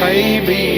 Baby.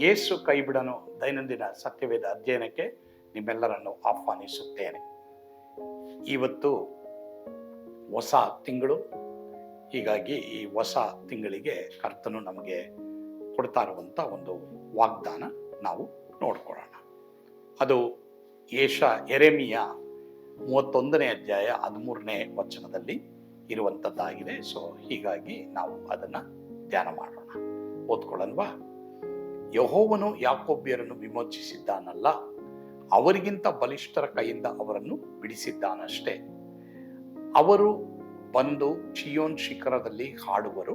ಯೇಸು ಕೈಬಿಡನು ದೈನಂದಿನ ಸತ್ಯವೇದ ಅಧ್ಯಯನಕ್ಕೆ ನಿಮ್ಮೆಲ್ಲರನ್ನು ಆಹ್ವಾನಿಸುತ್ತೇನೆ. ಇವತ್ತು ಹೊಸ ತಿಂಗಳು. ಹೀಗಾಗಿ ಈ ಹೊಸ ತಿಂಗಳಿಗೆ ಕರ್ತನು ನಮಗೆ ಕೊಡ್ತಾ ಇರುವಂಥ ಒಂದು ವಾಗ್ದಾನ ನಾವು ನೋಡ್ಕೊಳ್ಳೋಣ. ಅದು ಏಷ ಎರೆಮಿಯ ಮೂವತ್ತೊಂದನೇ ಅಧ್ಯಾಯ ಹದಿಮೂರನೇ ವಚನದಲ್ಲಿ ಇರುವಂಥದ್ದಾಗಿದೆ ಸೊ ಹೀಗಾಗಿ ನಾವು ಅದನ್ನು ಧ್ಯಾನ ಮಾಡೋಣ. ಓದ್ಕೊಳ್ಳಲ್ವಾ ಯಹೋವನು ಯಾಕೋಬ್ಯರನ್ನು ವಿಮೋಚಿಸಿದ್ದಾನಲ್ಲ, ಅವರಿಗಿಂತ ಬಲಿಷ್ಠರ ಕೈಯಿಂದ ಅವರನ್ನು ಬಿಡಿಸಿದ್ದಾನಷ್ಟೇ. ಅವರು ಬಂದು ಚಿಯೋನ್ ಶಿಖರದಲ್ಲಿ ಹಾಡುವರು.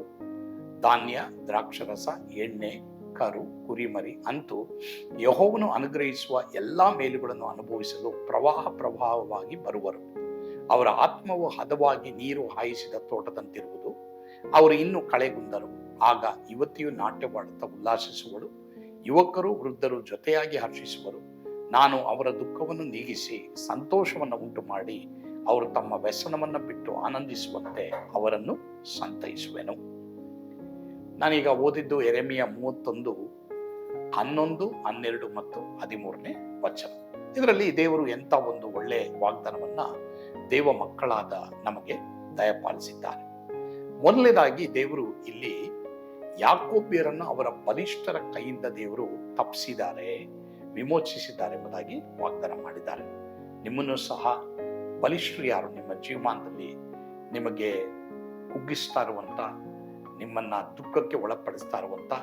ಧಾನ್ಯ, ದ್ರಾಕ್ಷರಸ, ಎಣ್ಣೆ, ಕರು, ಕುರಿಮರಿ ಅಂತೂ ಯಹೋವನು ಅನುಗ್ರಹಿಸುವ ಎಲ್ಲ ಮೇಲುಗಳನ್ನು ಅನುಭವಿಸಲು ಪ್ರವಾಹ ಪ್ರವಾಹವಾಗಿ ಬರುವರು. ಅವರ ಆತ್ಮವು ಹದವಾಗಿ ನೀರು ಹಾಯಿಸಿದ ತೋಟದಂತಿರುವುದು. ಅವರು ಇನ್ನು ಕಳೆಗುಂದರು. ಆಗ ಯುವತಿಯು ನಾಟ್ಯವಾಡುತ್ತಾ ಉಲ್ಲಾಸಿಸುವಳು. ಯುವಕರು, ವೃದ್ಧರು ಜೊತೆಯಾಗಿ ಹರ್ಷಿಸುವರು. ನಾನು ಅವರ ದುಃಖವನ್ನು ನೀಗಿಸಿ ಸಂತೋಷವನ್ನು ಉಂಟು ಮಾಡಿ ಅವರು ತಮ್ಮ ವ್ಯಸನವನ್ನು ಬಿಟ್ಟು ಆನಂದಿಸುವಂತೆ ಅವರನ್ನು ಸಂತೈಸುವೆನು. ನಾನೀಗ ಓದಿದ್ದು ಎರೆಮಿಯ ಮೂವತ್ತೊಂದು, ಹನ್ನೊಂದು, ಹನ್ನೆರಡು ಮತ್ತು ಹದಿಮೂರನೇ ವಚನ. ಇದರಲ್ಲಿ ದೇವರು ಎಂತ ಒಂದು ಒಳ್ಳೆ ವಾಗ್ದಾನವನ್ನ ದೇವ ಮಕ್ಕಳಾದ ನಮಗೆ ದಯಪಾಲಿಸಿದ್ದಾರೆ. ಮೊದಲನೇದಾಗಿ ದೇವರು ಇಲ್ಲಿ ಯಾಕೋಬ್ಯರನ್ನು ಅವರ ಬಲಿಷ್ಠರ ಕೈಯಿಂದ ದೇವರು ತಪ್ಪಿಸಿದ್ದಾರೆ ವಿಮೋಚಿಸಿದ್ದಾರೆ ಎಂಬುದಾಗಿ ವಾಗ್ದಾನ ಮಾಡಿದ್ದಾರೆ. ನಿಮ್ಮನ್ನು ಸಹ ಬಲಿಷ್ಠರು ಯಾರು? ನಿಮ್ಮ ಜೀವಮಾನದಲ್ಲಿ ನಿಮಗೆ ಕುಗ್ಗಿಸ್ತಾ ಇರುವಂಥ, ನಿಮ್ಮನ್ನ ದುಃಖಕ್ಕೆ ಒಳಪಡಿಸ್ತಾ ಇರುವಂಥ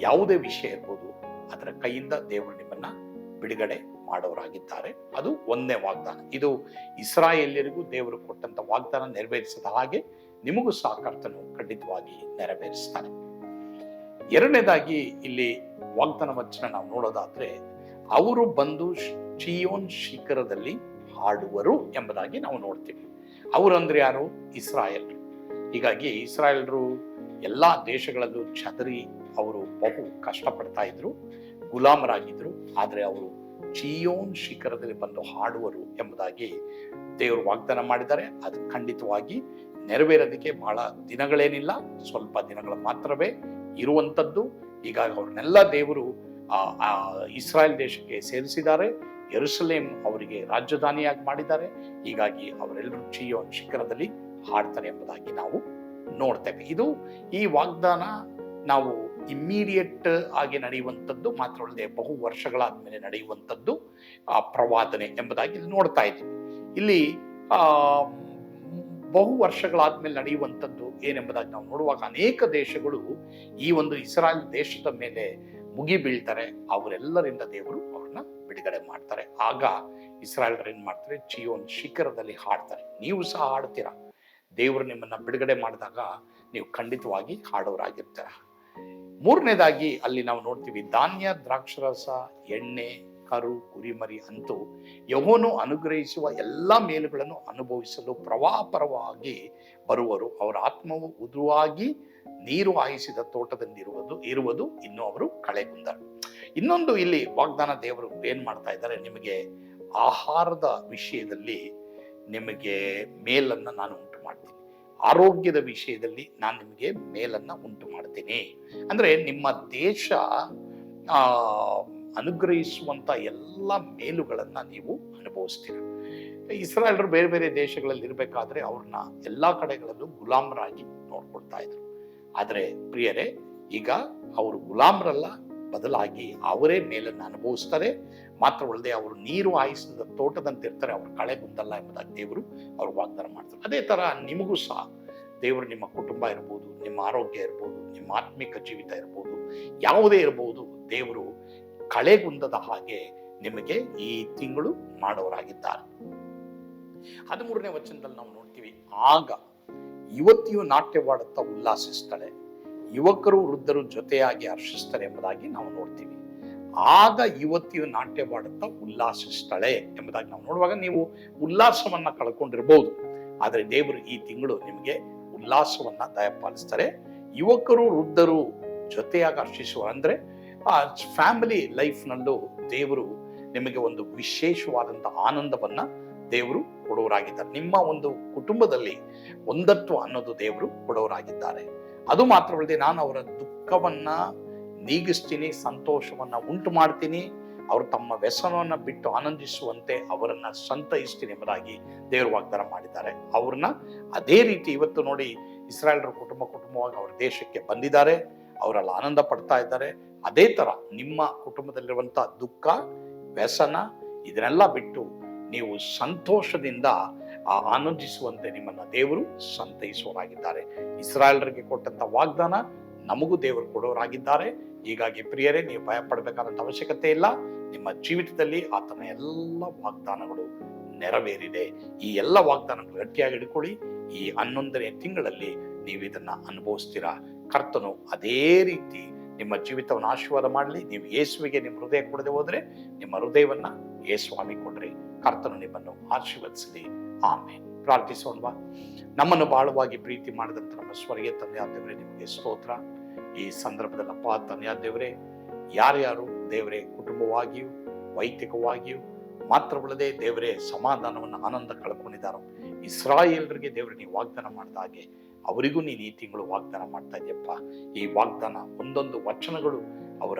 ಯಾವುದೇ ವಿಷಯ ಇರ್ಬೋದು, ಅದರ ಕೈಯಿಂದ ದೇವರು ನಿಮ್ಮನ್ನ ಬಿಡುಗಡೆ ಮಾಡೋರಾಗಿದ್ದಾರೆ. ಅದು ಒಂದೇ ವಾಗ್ದಾನ. ಇದು ಇಸ್ರಾಯೇಲ್ಯರಿಗೂ ದೇವರು ಕೊಟ್ಟಂತ ವಾಗ್ದಾನ ನೆರವೇರಿಸಿದ ಹಾಗೆ ನಿಮಗೂ ಸಹ ಕರ್ತನು ಖಂಡಿತವಾಗಿ ನೆರವೇರಿಸ್ತಾನೆ ಎರಡನೇದಾಗಿ ಇಲ್ಲಿ ವಾಗ್ದಾನ ವಚನ ನಾವು ನೋಡೋದಾದ್ರೆ, ಅವರು ಬಂದು ಚಿಯೋನ್ ಶಿಖರದಲ್ಲಿ ಹಾಡುವರು ಎಂಬುದಾಗಿ ನಾವು ನೋಡ್ತೀವಿ. ಅವರು ಅಂದ್ರೆ ಯಾರು? ಇಸ್ರಾಯೇಲ್. ಹೀಗಾಗಿ ಇಸ್ರಾಯೇಲ್ರು ಎಲ್ಲಾ ದೇಶಗಳಲ್ಲೂ ಚದರಿ ಅವರು ಬಹು ಕಷ್ಟಪಡ್ತಾ ಇದ್ರು, ಗುಲಾಮರಾಗಿದ್ರು, ಆದರೆ ಅವರು ಚಿಯೋನ್ ಶಿಖರದಲ್ಲಿ ಬಂದು ಹಾಡುವರು ಎಂಬುದಾಗಿ ದೇವರು ವಾಗ್ದಾನ ಮಾಡಿದ್ದಾರೆ. ಅದು ಖಂಡಿತವಾಗಿ ನೆರವೇರೋದಕ್ಕೆ ಬಹಳ ದಿನಗಳೇನಿಲ್ಲ, ಸ್ವಲ್ಪ ದಿನಗಳು ಮಾತ್ರವೇ ಇರುವಂಥದ್ದು. ಹೀಗಾಗಿ ಅವ್ರನ್ನೆಲ್ಲ ದೇವರು ಆ ಇಸ್ರಾಯೇಲ್ ದೇಶಕ್ಕೆ ಸೇರಿಸಿದ್ದಾರೆ. ಯರುಸಲೇಮ್ ಅವರಿಗೆ ರಾಜಧಾನಿಯಾಗಿ ಮಾಡಿದ್ದಾರೆ. ಹೀಗಾಗಿ ಅವರೆಲ್ಲರೂ ಚಿಯೋನ್ ಶಿಖರದಲ್ಲಿ ಹಾಡ್ತಾರೆ ಎಂಬುದಾಗಿ ನಾವು ನೋಡ್ತೇವೆ. ಇದು ಈ ವಾಗ್ದಾನ ನಾವು ಇಮ್ಮಿಡಿಯೇಟ್ ಆಗಿ ನಡೆಯುವಂಥದ್ದು ಮಾತ್ರವಲ್ಲದೆ ಬಹು ವರ್ಷಗಳಾದ ಮೇಲೆ ನಡೆಯುವಂಥದ್ದು, ಆ ಪ್ರವಾದನೆ ಎಂಬುದಾಗಿ ನೋಡ್ತಾ ಇದ್ದೀವಿ. ಇಲ್ಲಿ ಬಹು ವರ್ಷಗಳಾದ ಮೇಲೆ ನಡೆಯುವಂಥದ್ದು ಏನೆಂಬುದಾಗಿ ನಾವು ನೋಡುವಾಗ ಅನೇಕ ದೇಶಗಳು ಈ ಒಂದು ಇಸ್ರಾಯಲ್ ದೇಶದ ಮೇಲೆ ಮುಗಿ ಬೀಳ್ತಾರೆ ಅವರೆಲ್ಲರಿಂದ ದೇವರು ಅವ್ರನ್ನ ಬಿಡುಗಡೆ ಮಾಡ್ತಾರೆ. ಆಗ ಇಸ್ರಾಯೇಲ್ರು ಏನ್ ಮಾಡ್ತಾರೆ? ಚಿಯೋನ್ ಶಿಖರದಲ್ಲಿ ಹಾಡ್ತಾರೆ. ನೀವು ಸಹ ಹಾಡ್ತೀರಾ? ದೇವರು ನಿಮ್ಮನ್ನ ಬಿಡುಗಡೆ ಮಾಡಿದಾಗ ನೀವು ಖಂಡಿತವಾಗಿ ಹಾಡೋರಾಗಿರ್ತೀರ. ಮೂರನೇದಾಗಿ ಅಲ್ಲಿ ನಾವು ನೋಡ್ತೀವಿ ಧಾನ್ಯ, ದ್ರಾಕ್ಷರಸ, ಎಣ್ಣೆ ಕರು ಕುರಿಮರಿ ಅಂತೂ ಯಹೋನು ಅನುಗ್ರಹಿಸುವ ಎಲ್ಲ ಮೇಲುಗಳನ್ನು ಅನುಭವಿಸಲು ಪ್ರವಾಹಪರವಾಗಿ ಬರುವರು. ಅವರ ಆತ್ಮವು ಉದುವಾಗಿ ನೀರು ಹಾಯಿಸಿದ ತೋಟದಲ್ಲಿರುವುದು, ಇರುವುದು ಇನ್ನು ಅವರು ಕಳೆಗುಂದರು. ಇನ್ನೊಂದು ಇಲ್ಲಿ ವಾಗ್ದಾನ ದೇವರು ಏನು ಮಾಡ್ತಾ ಇದ್ದಾರೆ, ನಿಮಗೆ ಆಹಾರದ ವಿಷಯದಲ್ಲಿ ನಿಮಗೆ ಮೇಲನ್ನ ನಾನು ಉಂಟು ಮಾಡ್ತೀನಿ. ಆರೋಗ್ಯದ ವಿಷಯದಲ್ಲಿ ನಾನು ನಿಮಗೆ ಮೇಲನ್ನು ಉಂಟು ಮಾಡ್ತೀನಿ. ಅಂದ್ರೆ ನಿಮ್ಮ ದೇಶ ಆ ಅನುಗ್ರಹಿಸುವಂತ ಎಲ್ಲ ಮೇಲುಗಳನ್ನು ನೀವು ಅನುಭವಿಸ್ತೀರ. ಇಸ್ರಾಯೇಲರು ಬೇರೆ ಬೇರೆ ದೇಶಗಳಲ್ಲಿ ಇರಬೇಕಾದ್ರೆ ಅವ್ರನ್ನ ಎಲ್ಲಾ ಕಡೆಗಳಲ್ಲೂ ಗುಲಾಮರಾಗಿ ನೋಡ್ಕೊಳ್ತಾ ಇದ್ರು. ಆದರೆ ಪ್ರಿಯರೇ, ಈಗ ಅವರು ಗುಲಾಮರಲ್ಲ, ಬದಲಾಗಿ ಅವರೇ ಮೇಲನ್ನು ಅನುಭವಿಸ್ತಾರೆ. ಮಾತ್ರವಲ್ಲದೆ ಅವರು ನೀರು ಹಾಯಿಸಿದ ತೋಟದಂತೆ ಇರ್ತಾರೆ, ಅವ್ರ ಕಳೆ ಬಂದಲ್ಲ ಎಂಬುದಾಗಿ ದೇವರು ಅವ್ರು ವಾಗ್ದಾನ ಮಾಡ್ತಾರೆ. ಅದೇ ತರ ನಿಮಗೂ ಸಹ ದೇವರು ನಿಮ್ಮ ಕುಟುಂಬ ಇರ್ಬೋದು, ನಿಮ್ಮ ಆರೋಗ್ಯ ಇರ್ಬೋದು, ನಿಮ್ಮ ಆತ್ಮಿಕ ಜೀವಿತ ಇರ್ಬೋದು, ಯಾವುದೇ ಇರಬಹುದು ದೇವರು ಕಳೆಗುಂದದ ಹಾಗೆ ನಿಮಗೆ ಈ ತಿಂಗಳು ಮಾಡೋರಾಗಿದ್ದಾರೆ. ಹದಿಮೂರನೇ ವಚನದಲ್ಲಿ ನಾವು ನೋಡ್ತೀವಿ, ಆಗ ಯುವತಿಯು ನಾಟ್ಯವಾಡುತ್ತಾ ಉಲ್ಲಾಸಿಸ್ತಾಳೆ, ಯುವಕರು ವೃದ್ಧರು ಜೊತೆಯಾಗಿ ಹರ್ಷಿಸ್ತಾರೆ ಎಂಬುದಾಗಿ ನಾವು ನೋಡ್ತೀವಿ. ಆಗ ಯುವತಿಯು ನಾಟ್ಯವಾಡುತ್ತಾ ಉಲ್ಲಾಸಿಸ್ತಾಳೆ ಎಂಬುದಾಗಿ ನಾವು ನೋಡುವಾಗ ನೀವು ಉಲ್ಲಾಸವನ್ನ ಕಳ್ಕೊಂಡಿರ್ಬೋದು. ಆದರೆ ದೇವರು ಈ ತಿಂಗಳು ನಿಮಗೆ ಉಲ್ಲಾಸವನ್ನ ದಯಪಾಲಿಸ್ತಾರೆ. ಯುವಕರು ವೃದ್ಧರು ಜೊತೆಯಾಗಿ ಹರ್ಷಿಸುವ ಅಂದ್ರೆ ಆ ಫ್ಯಾಮಿಲಿ ಲೈಫ್ನಲ್ಲೂ ದೇವರು ನಿಮಗೆ ಒಂದು ವಿಶೇಷವಾದಂಥ ಆನಂದವನ್ನ ದೇವರು ಕೊಡೋರಾಗಿದ್ದಾರೆ. ನಿಮ್ಮ ಒಂದು ಕುಟುಂಬದಲ್ಲಿ ಒಂದತ್ವ ಅನ್ನೋದು ದೇವರು ಕೊಡೋರಾಗಿದ್ದಾರೆ. ಅದು ಮಾತ್ರವಲ್ಲದೆ ನಾನು ಅವರ ದುಃಖವನ್ನ ನೀಗಿಸ್ತೀನಿ, ಸಂತೋಷವನ್ನ ಉಂಟು ಮಾಡ್ತೀನಿ, ಅವರು ತಮ್ಮ ವ್ಯಸನವನ್ನು ಬಿಟ್ಟು ಆನಂದಿಸುವಂತೆ ಅವರನ್ನ ಸಂತೈಸ್ತೀನಿ ಎಂಬುದಾಗಿ ದೇವರು ವಾಗ್ದಾನ ಮಾಡಿದ್ದಾರೆ. ಅವ್ರನ್ನ ಅದೇ ರೀತಿ ಇವತ್ತು ನೋಡಿ ಇಸ್ರಾಯೇಲ್ರ ಕುಟುಂಬ ಕುಟುಂಬವಾಗಿ ಅವರ ದೇಶಕ್ಕೆ ಬಂದಿದ್ದಾರೆ. ಅವರೆಲ್ಲ ಆನಂದ ಪಡ್ತಾ ಇದ್ದಾರೆ. ಅದೇ ತರ ನಿಮ್ಮ ಕುಟುಂಬದಲ್ಲಿರುವಂಥ ದುಃಖ, ವ್ಯಸನ ಇದನ್ನೆಲ್ಲ ಬಿಟ್ಟು ನೀವು ಸಂತೋಷದಿಂದ ಆನಂದಿಸುವಂತೆ ನಿಮ್ಮನ್ನು ದೇವರು ಸಂತೈಸುವರಾಗಿದ್ದಾರೆ ಇಸ್ರಾಯೇಲರಿಗೆ ಕೊಟ್ಟಂತ ವಾಗ್ದಾನ ನಮಗೂ ದೇವರು ಕೊಡೋರಾಗಿದ್ದಾರೆ. ಹೀಗಾಗಿ ಪ್ರಿಯರೇ, ನೀವು ಭಯ ಪಡಬೇಕಾದಂತ ಅವಶ್ಯಕತೆ ಇಲ್ಲ. ನಿಮ್ಮ ಜೀವಿತದಲ್ಲಿ ಆತನ ಎಲ್ಲ ವಾಗ್ದಾನಗಳು ನೆರವೇರಿದೆ. ಈ ಎಲ್ಲ ವಾಗ್ದಾನಗಳು ಗಟ್ಟಿಯಾಗಿ ಹಿಡ್ಕೊಳ್ಳಿ. ಈ ಹನ್ನೊಂದನೇ ತಿಂಗಳಲ್ಲಿ ನೀವು ಇದನ್ನ ಅನುಭವಿಸ್ತೀರಾ? ಕರ್ತನು ಅದೇ ರೀತಿ ನಿಮ್ಮ ಜೀವಿತವನ್ನು ಆಶೀರ್ವಾದ ಮಾಡಲಿ. ನೀವು ಯೇಸುವಿಗೆ ನಿಮ್ಮ ಹೃದಯ ಕೊಡದೆ ಹೋದ್ರೆ ನಿಮ್ಮ ಹೃದಯವನ್ನ ಯೇಸ್ವಾಮಿ ಕೊಡ್ರಿ. ಕರ್ತನು ನಿಮ್ಮನ್ನು ಆಶೀರ್ವದಿಸಲಿ. ಆಮೇಲೆ ಪ್ರಾರ್ಥಿಸೋಣವಾ. ನಮ್ಮನ್ನು ಬಹಳವಾಗಿ ಪ್ರೀತಿ ಮಾಡಿದಂಥ ನಮ್ಮ ಸ್ವರ್ಗೀಯ ತಂದೆಯಾದೇವರೇ ನಿಮಗೆ ಸ್ತೋತ್ರ. ಈ ಸಂದರ್ಭದಲ್ಲಪ್ಪ, ತಂದೆಯಾದ ದೇವರೇ, ಯಾರ್ಯಾರು ದೇವರೇ ಕುಟುಂಬವಾಗಿಯೂ, ವೈಯಕ್ತಿಕವಾಗಿಯೂ, ಮಾತ್ರವಲ್ಲದೆ ದೇವರೇ ಸಮಾಧಾನವನ್ನು ಆನಂದ ಕಳ್ಕೊಂಡಿದ್ದಾರೋ, ಇಸ್ರಾಯೇಲ್ರಿಗೆ ದೇವರು, ನೀವು ವಾಗ್ದಾನ ಮಾಡಿದ ಹಾಗೆ ಅವರಿಗೂ ನೀನು ಈ ತಿಂಗಳು ವಾಗ್ದಾನ ಮಾಡ್ತಾ ಇದೆಯಪ್ಪ. ಈ ವಾಗ್ದಾನ ಒಂದೊಂದು ವಚನಗಳು ಅವರ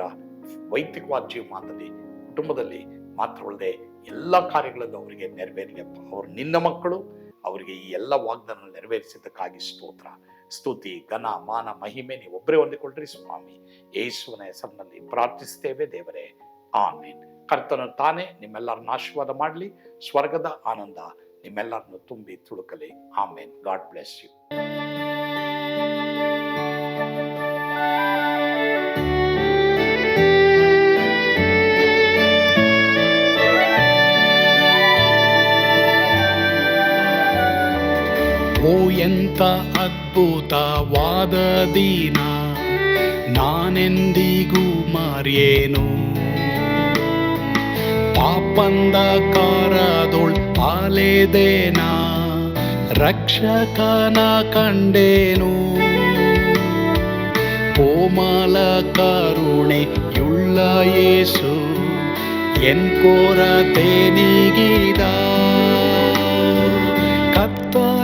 ವೈಯಕ್ತಿಕವಾದ ಜೀವಮಾನದಲ್ಲಿ, ಕುಟುಂಬದಲ್ಲಿ ಮಾತ್ರವಲ್ಲದೆ ಎಲ್ಲ ಕಾರ್ಯಗಳಲ್ಲೂ ಅವರಿಗೆ ನೆರವೇರಿಯಪ್ಪ ಅವರು ನಿನ್ನ ಮಕ್ಕಳು, ಅವರಿಗೆ ಈ ಎಲ್ಲ ವಾಗ್ದಾನ ನೆರವೇರಿಸಿದ್ದಕ್ಕಾಗಿ ಸ್ತೋತ್ರ. ಸ್ತುತಿ, ಘನ, ಮಾನ, ಮಹಿಮೆ ನೀವು ಒಬ್ಬರೇ ಹೊಂದಿಕೊಳ್ಳ್ರಿ ಸ್ವಾಮಿ. ಯೇಸುವನ ಹೆಸರಿನಲ್ಲಿ ಪ್ರಾರ್ಥಿಸ್ತೇವೆ ದೇವರೇ. ಆಮೇನ್. ಕರ್ತನ ತಾನೇ ನಿಮ್ಮೆಲ್ಲರನ್ನ ಆಶೀರ್ವಾದ ಮಾಡಲಿ, ಸ್ವರ್ಗದ ಆನಂದ ನಿಮ್ಮೆಲ್ಲರನ್ನು ತುಂಬಿ ತುಳುಕಲಿ. ಆಮೇನ್. God bless you. ಎಂತ ಅದ್ಭುತವಾದ ದಿನ ನಾನೆಂದಿಗೂ ಮಾರಿಯೇನು? ಪಾಪಂದ ಕಾರದೊಳ್ ಪಾಲೆದೇನ ರಕ್ಷಕನ ಕಂಡೇನು? ಕೋಮಲ ಯೇಸು ಎನ್ ಕೊರತೆ ನೀಗಿದ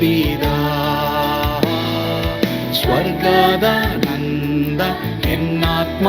ತಿರುಬಿದ ಸ್ವರ್ಗದ ನಂದ ಎನ್ನಾತ್ಮ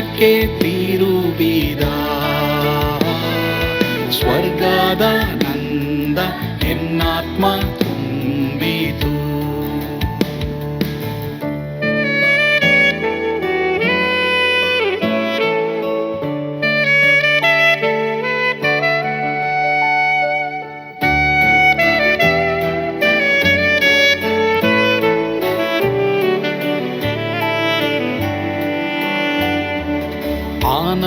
ದಿನಕ್ಕೆ